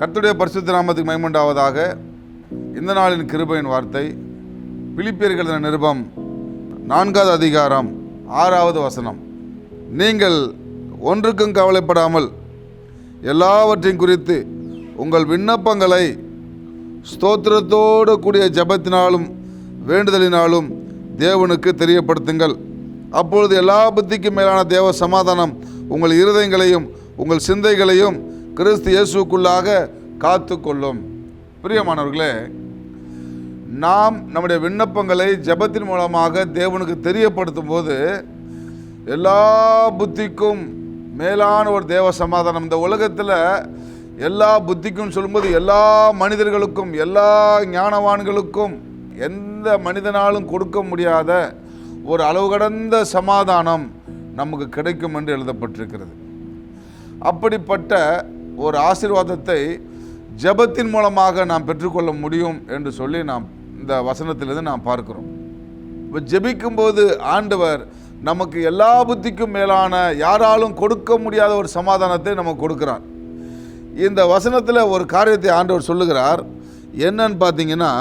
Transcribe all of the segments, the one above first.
கர்த்துடைய பரிசுத்த நாமத்துக்கு மைமண்டாவதாக இந்த நாளின் கிருபையின் வார்த்தை பிலிப்பியர்கள் நிருபம் நான்காவது அதிகாரம் ஆறாவது வசனம். நீங்கள் ஒன்றுக்கும் கவலைப்படாமல் எல்லாவற்றையும் குறித்து உங்கள் விண்ணப்பங்களை ஸ்தோத்திரத்தோடு கூடிய ஜெபத்தினாலும் வேண்டுதலினாலும் தேவனுக்கு தெரியப்படுத்துங்கள். அப்பொழுது எல்லா புத்திக்கும் மேலான தேவ சமாதானம் உங்கள் இருதயங்களையும் உங்கள் சிந்தைகளையும் கிறிஸ்து இயேசுக்குள்ளாக காத்து கொள்ளும் பிரியமானவர்களே நாம் நம்முடைய விண்ணப்பங்களை ஜெபத்தின் மூலமாக தேவனுக்கு தெரியப்படுத்தும் போது எல்லா புத்திக்கும் மேலான ஒரு தேவ சமாதானம். இந்த உலகத்தில் எல்லா புத்திக்கும் சொல்லும்போது எல்லா மனிதர்களுக்கும் எல்லா ஞானவான்களுக்கும் எந்த மனிதனாலும் கொடுக்க முடியாத ஒரு அளவு கடந்த சமாதானம் நமக்கு கிடைக்கும் என்று எழுதப்பட்டிருக்கிறது. அப்படிப்பட்ட ஒரு ஆசீர்வாதத்தை ஜெபத்தின் மூலமாக நாம் பெற்றுக்கொள்ள முடியும் என்று சொல்லி நாம் இந்த வசனத்திலிருந்து நாம் பார்க்கிறோம். இப்போ ஜெபிக்கும்போது ஆண்டவர் நமக்கு எல்லா புத்திக்கும் மேலான யாராலும் கொடுக்க முடியாத ஒரு சமாதானத்தை நமக்கு கொடுக்குறார். இந்த வசனத்தில் ஒரு காரியத்தை ஆண்டவர் சொல்லுகிறார். என்னன்னு பார்த்தீங்கன்னா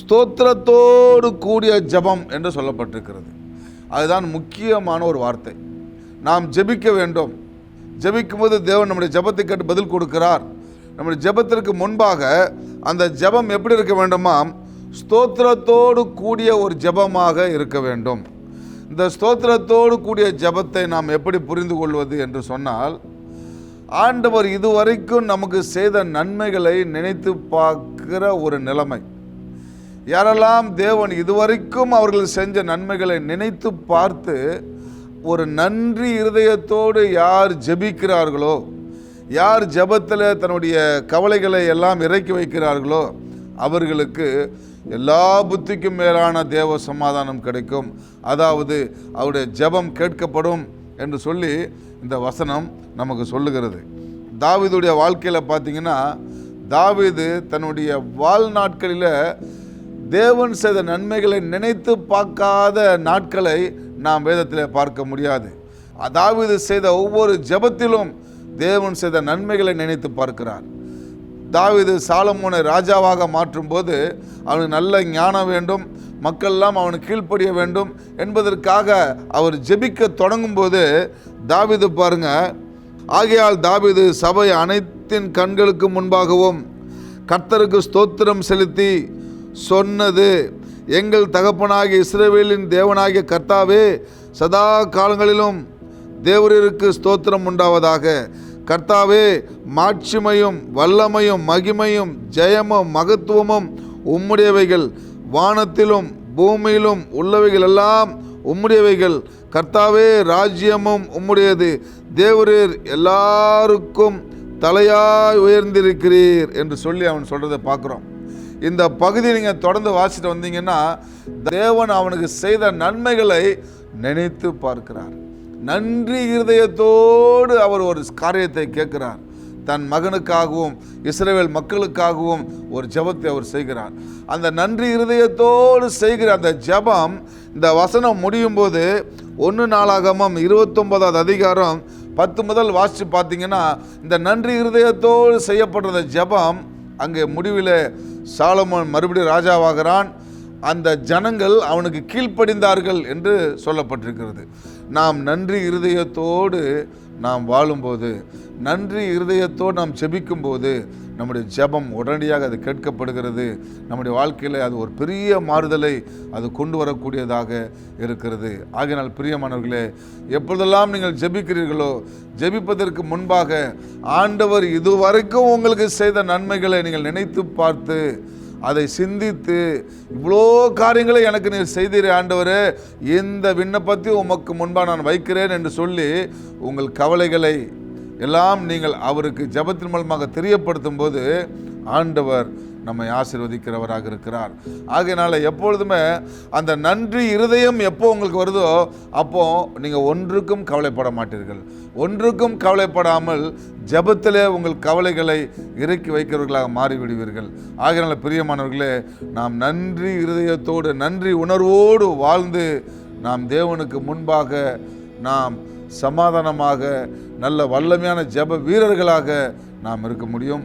ஸ்தோத்திரத்தோடு கூடிய ஜெபம் என்று சொல்லப்பட்டிருக்கிறது. அதுதான் முக்கியமான ஒரு வார்த்தை. நாம் ஜெபிக்க வேண்டும். ஜெபிக்கும்போது தேவன் நம்முடைய ஜெபத்தை கேட்டு பதில் கொடுக்கிறார். நம்முடைய ஜெபத்திற்கு முன்பாக அந்த ஜெபம் எப்படி இருக்க வேண்டுமாம் ஸ்தோத்திரத்தோடு கூடிய ஒரு ஜெபமாக இருக்க வேண்டும். இந்த ஸ்தோத்திரத்தோடு கூடிய ஜெபத்தை நாம் எப்படி புரிந்து கொள்வது என்று சொன்னால் ஆண்டவர் இதுவரைக்கும் நமக்கு செய்த நன்மைகளை நினைத்து பார்க்கிற ஒரு நிலைமை. யாரெல்லாம் தேவன் இதுவரைக்கும் அவர்கள் செஞ்ச நன்மைகளை நினைத்து பார்த்து ஒரு நன்றி இருதயத்தோடு யார் ஜெபிக்கிறார்களோ யார் ஜெபத்தில் தன்னுடைய கவலைகளை எல்லாம் இறக்கி வைக்கிறார்களோ அவர்களுக்கு எல்லா புத்திக்கும் மேலான தேவ சமாதானம் கிடைக்கும். அதாவது அவருடைய ஜெபம் கேட்கப்படும் என்று சொல்லி இந்த வசனம் நமக்கு சொல்லுகிறது. தாவீதுடைய வாழ்க்கையில் பார்த்தீங்கன்னா தாவீது தன்னுடைய வாழ்நாட்களில் தேவன் செய்த நன்மைகளை நினைத்து பார்க்காத நாட்களை நாம் வேதத்தில் பார்க்க முடியாது. தாவீது செய்த ஒவ்வொரு ஜெபத்திலும் தேவன் செய்த நன்மைகளை நினைத்து பார்க்கிறார். தாவிது சாலமோனை ராஜாவாக மாற்றும்போது அவனுக்கு நல்ல ஞானம் வேண்டும் மக்கள்லாம் அவனுக்கு கீழ்ப்படிய வேண்டும் என்பதற்காக அவர் ஜெபிக்க தொடங்கும்போது தாவிது பாருங்க ஆகையால் தாவிது சபை அனைத்தின் கண்களுக்கு முன்பாகவும் கர்த்தருக்கு ஸ்தோத்திரம் செலுத்தி சொன்னது எங்கள் தகப்பனாகிய இஸ்ரேவேலின் தேவனாகிய கர்த்தாவே சதா காலங்களிலும் தேவரருக்கு ஸ்தோத்திரம் உண்டாவதாக. கர்த்தாவே மாட்சிமையும் வல்லமையும் மகிமையும் ஜெயமும் மகத்துவமும் உம்முடையவைகள். வானத்திலும் பூமியிலும் உள்ளவைகள் எல்லாம் உம்முடையவைகள். கர்த்தாவே ராஜ்யமும் உம்முடையது. தேவரீர் எல்லாருக்கும் தலையாய் உயர்ந்திருக்கிறீர் என்று சொல்லி அவன் சொல்றதை பார்க்குறோம். இந்த பகுதி நீங்கள் தொடர்ந்து வாசிட்டு வந்தீங்கன்னா தேவன் அவனுக்கு செய்த நன்மைகளை நினைத்து பார்க்கிறார். நன்றி இருதயத்தோடு அவர் ஒரு காரியத்தை கேட்கிறார். தன் மகனுக்காகவும் இஸ்ரேல் மக்களுக்காகவும் ஒரு ஜெபத்தை அவர் செய்கிறார். அந்த நன்றி இருதயத்தோடு செய்கிற அந்த ஜெபம் இந்த வசனம் முடியும் போது ஒன்று நாளாகமம் இருபத்தொன்பதாவது அதிகாரம் பத்து முதல் வாசித்து பார்த்தீங்கன்னா இந்த நன்றி இருதயத்தோடு செய்யப்படுற ஜபம் ஜெபம் அங்கே முடிவில் சாலமோன் மறுபடியும் ராஜாவாகிறான். அந்த ஜனங்கள் அவனுக்கு கீழ்ப்படிந்தார்கள் என்று சொல்லப்பட்டிருக்கிறது. நாம் நன்றி இருதயத்தோடு நாம் வாழும்போது நன்றி இருதயத்தோடு நாம் ஜெபிக்கும்போது நம்முடைய ஜெபம் உடனடியாக அது கேட்கப்படுகிறது. நம்முடைய வாழ்க்கையில் அது ஒரு பெரிய மாறுதலை அது கொண்டு வரக்கூடியதாக இருக்கிறது. ஆகையினால் பிரியமானவர்களே எப்பொழுதெல்லாம் நீங்கள் ஜெபிக்கிறீர்களோ ஜெபிப்பதற்கு முன்பாக ஆண்டவர் இதுவரைக்கும் உங்களுக்கு செய்த நன்மைகளை நீங்கள் நினைத்து பார்த்து அதை சிந்தித்து இவ்வளோ காரியங்களை எனக்கு நீர் செய்தீர் ஆண்டவர் இந்த விண்ணப்பத்தை உமக்கு முன்பாக நான் வைக்கிறேன் என்று சொல்லி உங்கள் கவலைகளை எல்லாம் நீங்கள் அவருக்கு ஜபத்தின் மூலமாக தெரியப்படுத்தும் போது ஆண்டவர் நம்மை ஆசிர்வதிக்கிறவராக இருக்கிறார். ஆகையினால் எப்பொழுதுமே அந்த நன்றி இருதயம் எப்போ உங்களுக்கு வருதோ அப்போ நீங்கள் ஒன்றுக்கும் கவலைப்பட மாட்டீர்கள். ஒன்றுக்கும் கவலைப்படாமல் ஜபத்திலே உங்கள் கவலைகளை இறக்கி வைக்கிறவர்களாக மாறிவிடுவீர்கள். ஆகையினால் பிரியமானவர்களே நாம் நன்றி இருதயத்தோடு நன்றி உணர்வோடு வாழ்ந்து நாம் தேவனுக்கு முன்பாக நாம் சமாதானமாக நல்ல வல்லமையான ஜெப வீரர்களாக நாம் இருக்க முடியும்.